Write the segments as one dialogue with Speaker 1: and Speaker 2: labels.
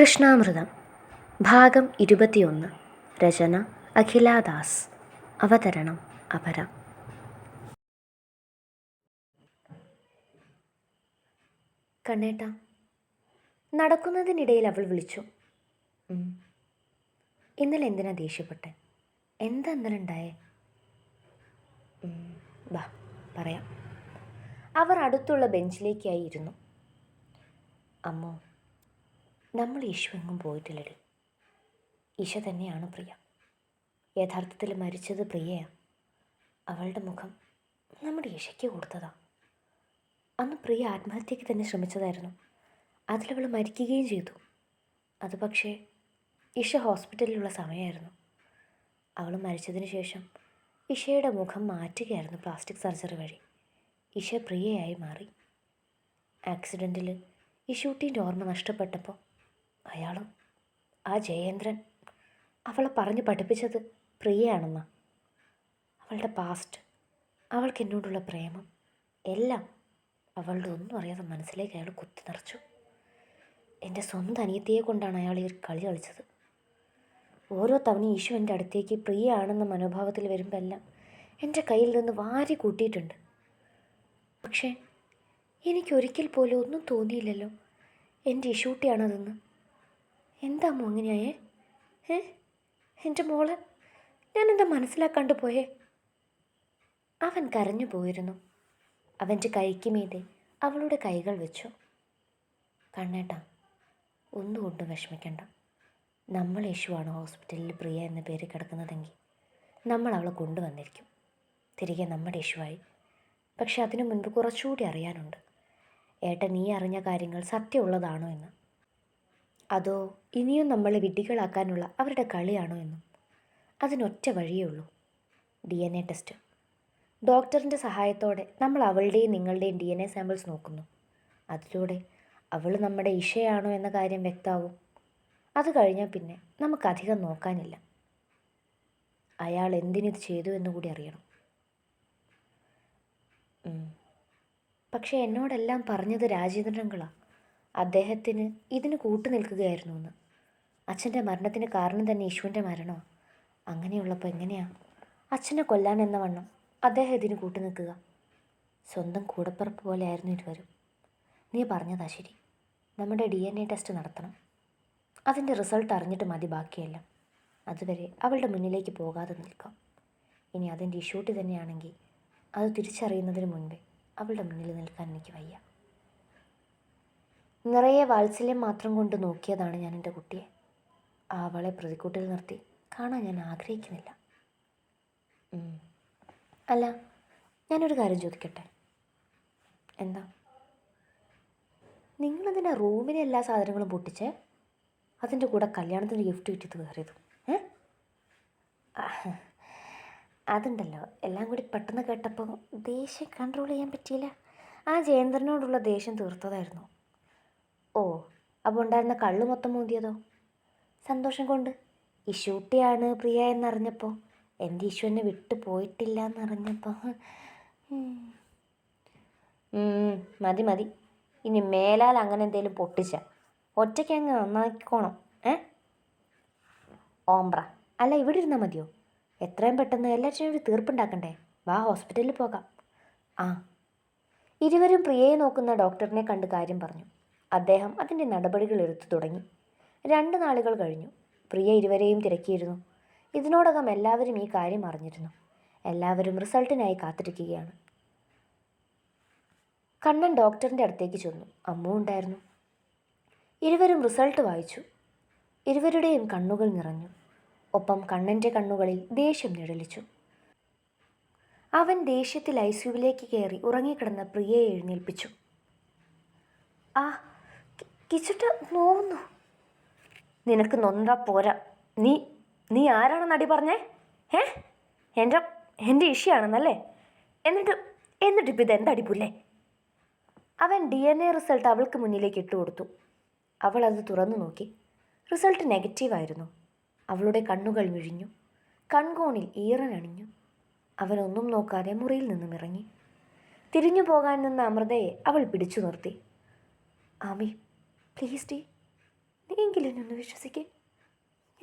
Speaker 1: കൃഷ്ണാമൃതം. ഭാഗം ഇരുപത്തിയൊന്ന്. രചന അഖിലാദാസ്. അവതരണം അപര. കണ്ണേട്ട നടക്കുന്നതിനിടയിൽ അവൾ വിളിച്ചു. ഇന്നലെ എന്തിനാ ദേഷ്യപ്പെട്ടെ? എന്താ ഇന്നലെ ഉണ്ടായേ? "ഉം, വാ പറയാം. അവർ അടുത്തുള്ള ബെഞ്ചിലേക്കായി ഇരുന്നു. അമ്മോ നമ്മൾ ഈശോ എങ്ങും പോയിട്ടില്ലടി. ഈശ തന്നെയാണ് പ്രിയ. യഥാർത്ഥത്തിൽ മരിച്ചത് പ്രിയയാണ് അവളുടെ മുഖം നമ്മുടെ ഈശയ്ക്ക് കൊടുത്തതാണ് അന്ന് പ്രിയ ആത്മഹത്യയ്ക്ക് തന്നെ ശ്രമിച്ചതായിരുന്നു. അതിലവൾ മരിക്കുകയും ചെയ്തു. അത് പക്ഷേ ഇഷ ഹോസ്പിറ്റലിലുള്ള സമയമായിരുന്നു. അവൾ മരിച്ചതിന് ശേഷം ഇഷയുടെ മുഖം മാറ്റുകയായിരുന്നു പ്ലാസ്റ്റിക് സർജറി വഴി. ഇഷ പ്രിയയായി മാറി. ആക്സിഡന്റിൽ ഇഷൂട്ടീന്റെ ഓർമ്മ നഷ്ടപ്പെട്ടപ്പോൾ അയാളും ആ ജയേന്ദ്രൻ അവളെ പറഞ്ഞു പഠിപ്പിച്ചത് പ്രിയയാണെന്ന. അവളുടെ പാസ്റ്റ് അവൾക്ക് എന്നോടുള്ള പ്രേമം എല്ലാം അവളുടെ ഒന്നും അറിയാതെ മനസ്സിലേക്ക് അയാൾ കുത്തി നിറച്ചു. എന്റെ സ്വന്തം അനിയത്തിയെ കൊണ്ടാണ് അയാൾ ഈ കളി കളിച്ചത്. ഓരോ തവണ ഈശു എന്റെ അടുത്തേക്ക് പ്രിയയാണെന്ന മനോഭാവത്തിൽ വരുമ്പോൾ എല്ലാം എന്റെ കയ്യിൽ നിന്ന് വാരി കൂട്ടിയിട്ടുണ്ട്. പക്ഷേ എനിക്കൊരിക്കൽ പോലും ഒന്നും തോന്നിയില്ലല്ലോ. എന്റെ ഇഷൂട്ടിയാണതെന്ന് എന്താ അങ്ങനെയായേ ഏ? എന്റെ മോൾ ഞാനെന്താ മനസ്സിലാക്കാണ്ട് പോയേ? അവൻ കരഞ്ഞു പോയിരുന്നു. അവന്റെ കൈക്ക് മീതെ അവളുടെ കൈകൾ വെച്ചു. കണ്ണേട്ടാ ഒന്നുകൊണ്ടും വിഷമിക്കണ്ട. നമ്മൾ യേശുവാണ് ഹോസ്പിറ്റലിൽ പ്രിയ എന്ന പേര് കിടക്കുന്നതെങ്കിൽ നമ്മൾ അവളെ കൊണ്ടുവന്നിരിക്കും. തിരികെ നമ്മുടെ യേശുവായി. പക്ഷെ അതിനു മുൻപ് കുറച്ചുകൂടി അറിയാനുണ്ട്. ഏട്ടൻ നീ അറിഞ്ഞ കാര്യങ്ങൾ സത്യമുള്ളതാണോ എന്ന്. അതോ ഇനിയും നമ്മളെ വിഡ്ഢികളാക്കാനുള്ള അവരുടെ കളിയാണോ എന്നും? അതിനൊറ്റ വഴിയേ ഉള്ളൂ. D N A test. ഡോക്ടറിന്റെ സഹായത്തോടെ നമ്മൾ അവളുടെയും നിങ്ങളുടെയും ഡി എൻ എ സാമ്പിൾസ് നോക്കുന്നു. അതിലൂടെ അവൾ നമ്മുടെ ഇഷയാണോ എന്ന കാര്യം വ്യക്തമാവും അത് കഴിഞ്ഞാൽ പിന്നെ നമുക്കധികം നോക്കാനില്ല. അയാൾ എന്തിനിത് ചെയ്തു എന്ന് കൂടി അറിയണം. പക്ഷേ എന്നോടെല്ലാം പറഞ്ഞത് രാജേന്ദ്രങ്ങളാ അദ്ദേഹത്തിന് ഇതിന് കൂട്ടു നിൽക്കുകയായിരുന്നു എന്ന്. അച്ഛന്റെ മരണത്തിന് കാരണം തന്നെ യേശുവിന്റെ മരണമോ. അങ്ങനെയുള്ളപ്പോൾ എങ്ങനെയാ? അച്ഛനെ കൊല്ലാൻ എന്ന വണ്ണം അദ്ദേഹം ഇതിന് കൂട്ടു നിൽക്കുക. സ്വന്തം കൂടപ്പിറപ്പ് പോലെയായിരുന്നു ഇരുവരും. നീ പറഞ്ഞതാ ശരി. നമ്മുടെ ഡി എൻ എ ടെസ്റ്റ് നടത്തണം. അതിന്റെ റിസൾട്ട് അറിഞ്ഞിട്ട് മതി ബാക്കിയെല്ലാം. അതുവരെ അവളുടെ മുന്നിലേക്ക് പോകാതെ നിൽക്കാം. ഇനി അതിന്റെ ഇഷ്യൂട്ടി തന്നെയാണെങ്കിൽ അത് തിരിച്ചറിയുന്നതിന് മുൻപേ അവളുടെ മുന്നിൽ നിൽക്കാൻ എനിക്ക് വയ്യ. നിറയെ വാത്സല്യം മാത്രം കൊണ്ട് നോക്കിയതാണ് ഞാൻ എന്റെ കുട്ടിയെ. അവളെ പ്രതിക്കൂട്ടിൽ നിർത്തി. കാണാൻ ഞാൻ ആഗ്രഹിക്കുന്നില്ല. അല്ല ഞാനൊരു കാര്യം ചോദിക്കട്ടെ? എന്താ? നിങ്ങളതിന്റെ റൂമിലെ എല്ലാ സാധനങ്ങളും പൊട്ടിച്ച്? അതിന്റെ കൂടെ കല്യാണത്തിന് ഗിഫ്റ്റ് കിട്ടിയത് കയറിയത്. ഏ? അതുണ്ടല്ലോ. എല്ലാം കൂടി പെട്ടെന്ന് കേട്ടപ്പോൾ ദേഷ്യം കൺട്രോൾ ചെയ്യാൻ പറ്റിയില്ല. ആ ജയേന്ദ്രനോടുള്ള ദേഷ്യം തീർത്തതായിരുന്നു. ഓ അപ്പോൾ ഉണ്ടായിരുന്ന കള്ള് മൊത്തം മൂന്തിയതോ? സന്തോഷം കൊണ്ട്. ഇശൂട്ടിയാണ് പ്രിയ എന്നറിഞ്ഞപ്പോൾ എന്റെ ഇഷു എന്നെ വിട്ടു പോയിട്ടില്ല എന്നറിഞ്ഞപ്പോൾ മതി മതി. ഇനി മേലാൽ അങ്ങനെ എന്തെങ്കിലും പൊട്ടിച്ച. ഒറ്റയ്ക്ക് അങ്ങ് നന്നാക്കിക്കോണം. ഏ? ഓംബ്ര അല്ല ഇവിടെ ഇരുന്നാൽ മതിയോ? എത്രയും പെട്ടെന്ന് എല്ലാറ്റിനും ഒരു തീർപ്പുണ്ടാക്കണ്ടേ? വാ ഹോസ്പിറ്റലിൽ പോകാം. ആ. ഇരുവരും പ്രിയയെ നോക്കുന്ന ഡോക്ടറിനെ കണ്ട് കാര്യം പറഞ്ഞു. അദ്ദേഹം അതിന്റെ നടപടികൾ എടുത്തു തുടങ്ങി. രണ്ട് നാളുകൾ കഴിഞ്ഞു. പ്രിയ ഇരുവരെയും തിരക്കിയിരുന്നു. ഇതിനോടകം എല്ലാവരും ഈ കാര്യം അറിഞ്ഞിരുന്നു. എല്ലാവരും റിസൾട്ടിനായി കാത്തിരിക്കുകയാണ്. കണ്ണൻ ഡോക്ടറിന്റെ അടുത്തേക്ക് ചെന്നു. അമ്മു ഉണ്ടായിരുന്നു. ഇരുവരും റിസൾട്ട് വായിച്ചു. ഇരുവരുടെയും കണ്ണുകൾ നിറഞ്ഞു. ഒപ്പം കണ്ണന്റെ കണ്ണുകളിൽ ദേഷ്യം നിഴലിച്ചു. അവൻ ദേഷ്യത്തിൽ ഐസിയുവിലേക്ക് കയറി ഉറങ്ങിക്കിടന്ന പ്രിയയെ എഴുന്നേൽപ്പിച്ചു. ആ കിച്ചുട്ട നോവുന്നു. നിനക്ക് നൊന്താ പോരാ. നീ നീ ആരാണ് നടി പറഞ്ഞേ? ഏ എന്റെ എന്റെ ഇഷിയാണെന്നല്ലേ എന്നിട്ട് എന്നിട്ട് ഇത് ഇതെന്താ അടിപ്പില്ലേ അവൻ ഡി എൻ എ റിസൾട്ട് അവൾക്ക് മുന്നിലേക്ക് ഇട്ടുകൊടുത്തു അവൾ അത് തുറന്നു നോക്കി. റിസൾട്ട് നെഗറ്റീവായിരുന്നു അവളുടെ കണ്ണുകൾ വിഴിഞ്ഞു. കൺകോണിൽ ഈറൻ ഈറനണിഞ്ഞു അവനൊന്നും നോക്കാതെ മുറിയിൽ നിന്നും ഇറങ്ങി. തിരിഞ്ഞു പോകാൻ നിന്ന അമൃതയെ അവൾ പിടിച്ചു നിർത്തി. ആമി പ്ലീസ് ഡി നീയെങ്കിലും എന്നെ ഒന്ന് വിശ്വസിക്കേ.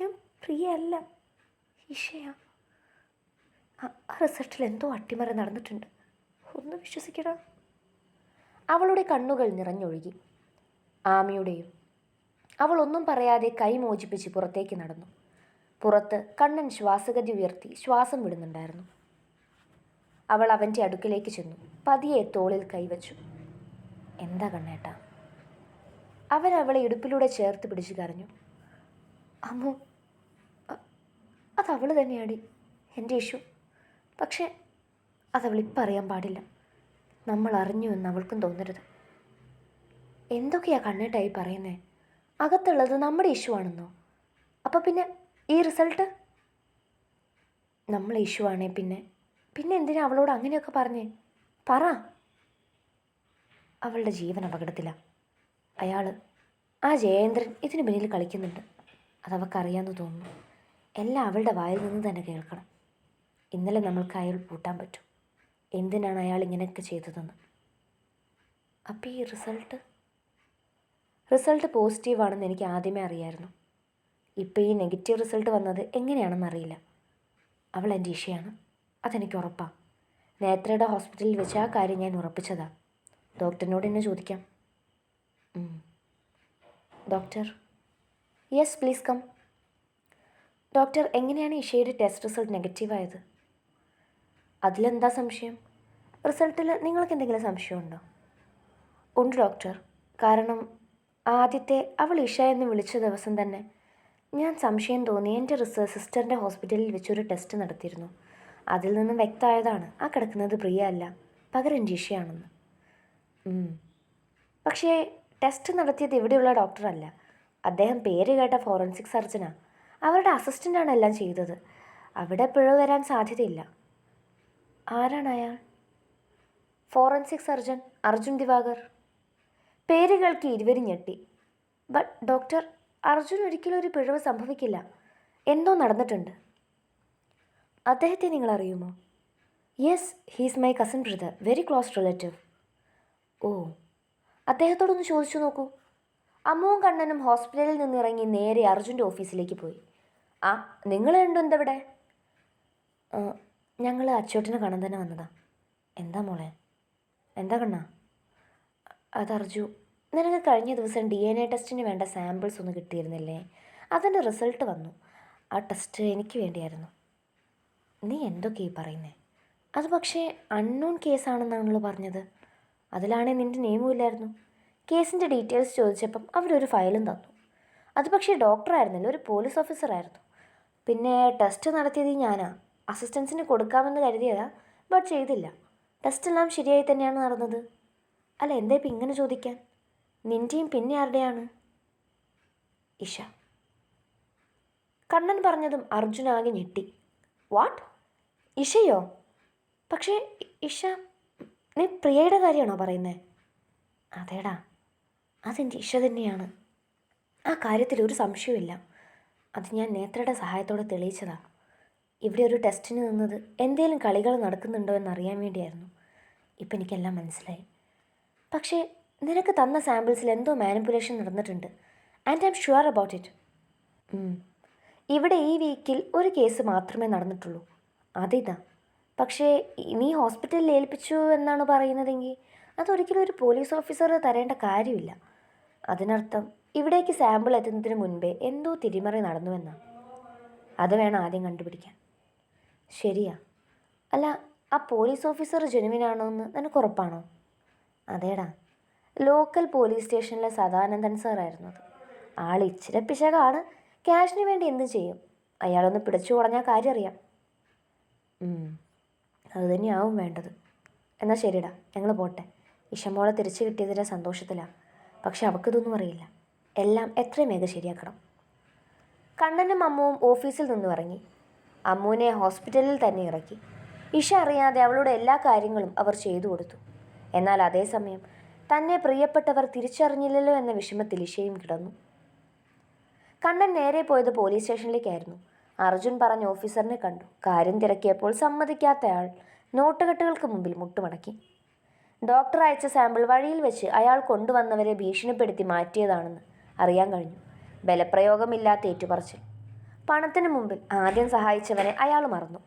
Speaker 1: ഞാൻ പ്രിയ അല്ല ആ റിസൾട്ടിൽ എന്തോ അട്ടിമറി നടന്നിട്ടുണ്ട്. ഒന്ന് വിശ്വസിക്കടാ. അവളുടെ കണ്ണുകൾ നിറഞ്ഞൊഴുകി. ആമിയുടെയും അവൾ ഒന്നും പറയാതെ കൈ മോചിപ്പിച്ച് പുറത്തേക്ക് നടന്നു. പുറത്ത് കണ്ണൻ ശ്വാസഗതി ഉയർത്തി ശ്വാസം വിടുന്നുണ്ടായിരുന്നു. അവൾ അവന്റെ അടുക്കിലേക്ക് ചെന്നു. പതിയെ തോളിൽ കൈവച്ചു. എന്താ കണ്ണേട്ടാ? അവൻ അവളെ ഇടുപ്പിലൂടെ ചേർത്ത് പിടിച്ചു കരഞ്ഞു. അമ്മു അതവൾ തന്നെയാടി എന്റെ ഇഷ്യൂ പക്ഷേ അതവളിപ്പം അറിയാൻ പാടില്ല. നമ്മൾ അറിഞ്ഞു എന്ന് അവൾക്കും തോന്നരുത്. എന്തൊക്കെയാ കണ്ണേട്ടായി പറയുന്നേ? അകത്തുള്ളത് നമ്മുടെ ഇഷ്യൂ ആണെന്നോ അപ്പോൾ പിന്നെ ഈ റിസൾട്ട്? നമ്മളെ ഇഷ്യൂ ആണേ പിന്നെ. പിന്നെ എന്തിനാ അവളോട് അങ്ങനെയൊക്കെ പറഞ്ഞേ? പറ. അവളുടെ ജീവൻ അപകടത്തില. അയാൾ ആ ജയേന്ദ്രൻ ഇതിന് പിന്നിൽ കളിക്കുന്നുണ്ട്. അതവക്കറിയാമെന്ന് തോന്നുന്നു. എല്ലാം അവളുടെ വായിൽ നിന്ന് തന്നെ കേൾക്കണം. ഇന്നലെ നമ്മൾക്ക് അയാൾ പൂട്ടാൻ പറ്റും. എന്തിനാണ് അയാൾ ഇങ്ങനെയൊക്കെ ചെയ്തതെന്ന്? അപ്പോൾ ഈ റിസൾട്ട്? റിസൾട്ട് പോസിറ്റീവാണെന്ന് എനിക്ക് ആദ്യമേ അറിയായിരുന്നു. ഇപ്പോൾ ഈ നെഗറ്റീവ് റിസൾട്ട് വന്നത് എങ്ങനെയാണെന്ന് അറിയില്ല. അവൾ എന്റെ ഇഷയാണ് അതെനിക്ക് ഉറപ്പാണ് നേത്രയുടെ ഹോസ്പിറ്റലിൽ വെച്ച് ആ കാര്യം ഞാൻ ഉറപ്പിച്ചതാണ് ഡോക്ടറിനോട് എന്നെ ചോദിക്കാം. Doctor. Yes please come. Doctor എങ്ങനെയാണ് ഇഷയുടെ ടെസ്റ്റ് റിസൾട്ട് നെഗറ്റീവായത്? അതിലെന്താ സംശയം? റിസൾട്ടിൽ നിങ്ങൾക്ക് എന്തെങ്കിലും സംശയമുണ്ടോ? ഉണ്ട് ഡോക്ടർ. കാരണം ആദ്യത്തെ അവൾ ഇഷ എന്ന് വിളിച്ച ദിവസം തന്നെ ഞാൻ സംശയം തോന്നി എന്റെ റിസർച്ച് സിസ്റ്ററിന്റെ ഹോസ്പിറ്റലിൽ വെച്ചൊരു ടെസ്റ്റ് നടത്തിയിരുന്നു. അതിൽ നിന്നും വ്യക്തമായതാണ് ആ കിടക്കുന്നത് പ്രിയ അല്ല പകരം എന്റെ ഇഷയാണെന്ന് പക്ഷേ ടെസ്റ്റ് നടത്തിയത് ഇവിടെയുള്ള ഡോക്ടറല്ല. അദ്ദേഹം പേര് കേട്ട ഫോറൻസിക് സർജനാണ് അവരുടെ അസിസ്റ്റന്റാണ് എല്ലാം ചെയ്തത്. അവിടെ പിഴ വരാൻ സാധ്യതയില്ല. ആരാണ് അയാൾ? Forensic surgeon Arjun Divakar. പേര് കേൾക്കി ഇരുവരും ഞെട്ടി. ബട്ട് ഡോക്ടർ അർജുൻ ഒരിക്കലും ഒരു പിഴവ് സംഭവിക്കില്ല. എന്തോ നടന്നിട്ടുണ്ട്. അദ്ദേഹത്തെ നിങ്ങൾ അറിയുമോ? Yes he's my cousin brother. Very close relative. ഓ അദ്ദേഹത്തോടൊന്ന് ചോദിച്ചു നോക്കൂ. അമ്മുവും കണ്ണനും ഹോസ്പിറ്റലിൽ നിന്ന് ഇറങ്ങി നേരെ അർജുന്റെ ഓഫീസിലേക്ക് പോയി. ആ നിങ്ങൾ രണ്ടും എന്തവിടെ? ഞങ്ങൾ അച്ചോട്ടിനെ കാണാൻ തന്നെ വന്നതാ. എന്താ മോളെ? എന്താ കണ്ണാ? അത് അർജു നിനക്ക് കഴിഞ്ഞ ദിവസം ഡി എൻ എ ടെസ്റ്റിന് വേണ്ട സാമ്പിൾസ് ഒന്ന് കിട്ടിയിരുന്നില്ലേ? അതിന്റെ റിസൾട്ട് വന്നു. ആ ടെസ്റ്റ് എനിക്ക് വേണ്ടിയായിരുന്നു. നീ എന്തൊക്കെയാണ് ഈ പറയുന്നേ? അത് പക്ഷേ അൺനോൺ കേസാണെന്നാണല്ലോ പറഞ്ഞത്. അതിലാണെങ്കിൽ നിന്റെ നെയിമും ഇല്ലായിരുന്നു കേസിന്റെ ഡീറ്റെയിൽസ് ചോദിച്ചപ്പം അവരൊരു ഫയലും തന്നു. അത് പക്ഷേ ഡോക്ടറായിരുന്നില്ല ഒരു പോലീസ് ഓഫീസറായിരുന്നു. പിന്നെ ടെസ്റ്റ് നടത്തിയത് ഞാനാ. അസിസ്റ്റൻസിന് കൊടുക്കാമെന്ന് കരുതിയതാ ബട്ട് ചെയ്തില്ല. ടെസ്റ്റെല്ലാം ശരിയായി തന്നെയാണ് നടന്നത്. അല്ല എന്താ ഇപ്പം ഇങ്ങനെ ചോദിക്കാൻ? നിന്റെയും പിന്നെ ആരുടെയാണ്? ഇഷ. കണ്ണൻ പറഞ്ഞതും അർജുനാകെ ഞെട്ടി. വാട്ട്? ഇഷയോ? പക്ഷേ ഇഷ നീ പ്രിയയുടെ കാര്യമാണോ പറയുന്നത് അതേടാ അതെന്റെ ഇഷ തന്നെയാണ്. ആ കാര്യത്തിൽ ഒരു സംശയമില്ല അത് ഞാൻ നേത്രയുടെ സഹായത്തോടെ തെളിയിച്ചതാ. ഇവിടെ ഒരു ടെസ്റ്റിന് നിന്നത് എന്തേലും കളികൾ നടക്കുന്നുണ്ടോ എന്ന് എന്നറിയാൻ വേണ്ടിയായിരുന്നു. ഇപ്പം എനിക്കെല്ലാം മനസ്സിലായി. പക്ഷേ നിനക്ക് തന്ന സാമ്പിൾസിൽ എന്തോ മാനിപ്പുലേഷൻ നടന്നിട്ടുണ്ട്. And I'm sure about it. ഇവിടെ ഈ വീക്കിൽ ഒരു കേസ് മാത്രമേ നടന്നിട്ടുള്ളൂ. അതിതാ. പക്ഷേ നീ ഹോസ്പിറ്റലിൽ ഏൽപ്പിച്ചു എന്നാണ് പറയുന്നതെങ്കിൽ അതൊരിക്കലും ഒരു പോലീസ് ഓഫീസർ തരേണ്ട കാര്യമില്ല. അതിനർത്ഥം ഇവിടേക്ക് സാമ്പിൾ എത്തുന്നതിന് മുൻപേ എന്തോ തിരിമറി നടന്നുവെന്നാണ് അത് വേണം ആദ്യം കണ്ടുപിടിക്കാൻ. ശരിയാ. അല്ല ആ പോലീസ് ഓഫീസർ ജെനുവിനാണോ എന്ന് നിനക്ക് ഉറപ്പാണോ? അതേടാ. ലോക്കൽ പോലീസ് സ്റ്റേഷനിലെ സദാനന്ദൻ സാറായിരുന്നു അത്. ആൾ ഇച്ചിരി പിശകാണ്. ക്യാഷിന് വേണ്ടി എന്ത് ചെയ്യും. അയാളൊന്ന് പിടിച്ചു കുറഞ്ഞാൽ കാര്യം അറിയാം ഉം, അത് തന്നെയാവും വേണ്ടത്. എന്നാൽ ശരിടാ ഞങ്ങൾ പോട്ടെ. ഇഷമോളെ തിരിച്ചു കിട്ടിയതിന്റെ സന്തോഷത്തിലാണ് പക്ഷെ അവൾക്കിതൊന്നും അറിയില്ല. എല്ലാം എത്രയും വേഗം ശരിയാക്കണം. കണ്ണനും അമ്മുവും ഓഫീസിൽ നിന്നും ഇറങ്ങി. അമ്മുവിനെ ഹോസ്പിറ്റലിൽ തന്നെ ഇറക്കി. ഇഷ അറിയാതെ അവളുടെ എല്ലാ കാര്യങ്ങളും അവർ ചെയ്തു കൊടുത്തു. എന്നാൽ അതേസമയം തന്നെ പ്രിയപ്പെട്ടവർ തിരിച്ചറിഞ്ഞില്ലല്ലോ എന്ന വിഷമത്തിൽ ഇഷയും കിടന്നു. കണ്ണൻ നേരെ പോയത് പോലീസ് സ്റ്റേഷനിലേക്കായിരുന്നു. അർജുൻ പറഞ്ഞ ഓഫീസറിനെ കണ്ടു. കാര്യം തിരക്കിയപ്പോൾ സമ്മതിക്കാത്തയാൾ നോട്ടുകെട്ടുകൾക്ക് മുമ്പിൽ മുട്ടുമടക്കി. ഡോക്ടർ അയച്ച സാമ്പിൾ വഴിയിൽ വെച്ച് അയാൾ കൊണ്ടുവന്നവരെ ഭീഷണിപ്പെടുത്തി മാറ്റിയതാണെന്ന് അറിയാൻ കഴിഞ്ഞു. ബലപ്രയോഗമില്ലാത്ത ഏറ്റുപറച്ചിൽ. പണത്തിന് മുമ്പിൽ ആദ്യം സഹായിച്ചവനെ അയാൾ മറന്നു.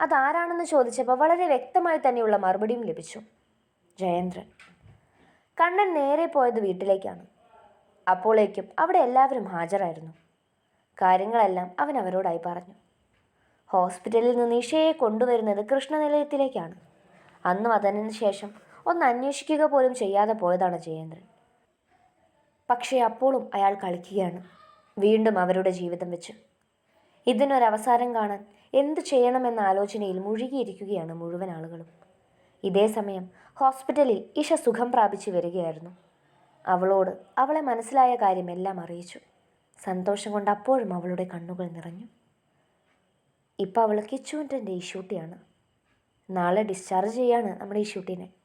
Speaker 1: അതാരാണെന്ന് ചോദിച്ചപ്പോൾ വളരെ വ്യക്തമായി തന്നെയുള്ള മറുപടിയും ലഭിച്ചു. ജയേന്ദ്രൻ. കണ്ണൻ നേരെ പോയത് വീട്ടിലേക്കാണ്. അപ്പോഴേക്കും അവിടെ എല്ലാവരും ഹാജരായിരുന്നു. കാര്യങ്ങളെല്ലാം അവൻ അവരോടായി പറഞ്ഞു. ഹോസ്പിറ്റലിൽ നിന്ന് ഇഷയെ കൊണ്ടുവരുന്നത് കൃഷ്ണനിലയത്തിലേക്കാണ്. അന്നും അതിനു ശേഷം ഒന്ന് അന്വേഷിക്കുക പോലും ചെയ്യാതെ പോയതാണ് ജയേന്ദ്രൻ. പക്ഷേ അപ്പോഴും അയാൾ കളിക്കുകയാണ്. വീണ്ടും അവരുടെ ജീവിതം വെച്ച്. ഇതിനൊരവസാനം കാണാൻ എന്തു ചെയ്യണമെന്ന ആലോചനയിൽ മുഴുകിയിരിക്കുകയാണ് മുഴുവൻ ആളുകളും. ഇതേ സമയം ഹോസ്പിറ്റലിൽ ഇഷ സുഖം പ്രാപിച്ചു വരികയായിരുന്നു. അവളോട് അവളെ മനസ്സിലായ കാര്യമെല്ലാം അറിയിച്ചു. സന്തോഷം കൊണ്ട് അപ്പോഴും അവളുടെ കണ്ണുകൾ നിറഞ്ഞു. ഇപ്പോൾ അവൾ കിച്ചുവിന്റെ ഈശൂട്ടിയാണ്. നാളെ ഡിസ്ചാർജ് ചെയ്യാണ് നമ്മുടെ ഈശൂട്ടിനെ.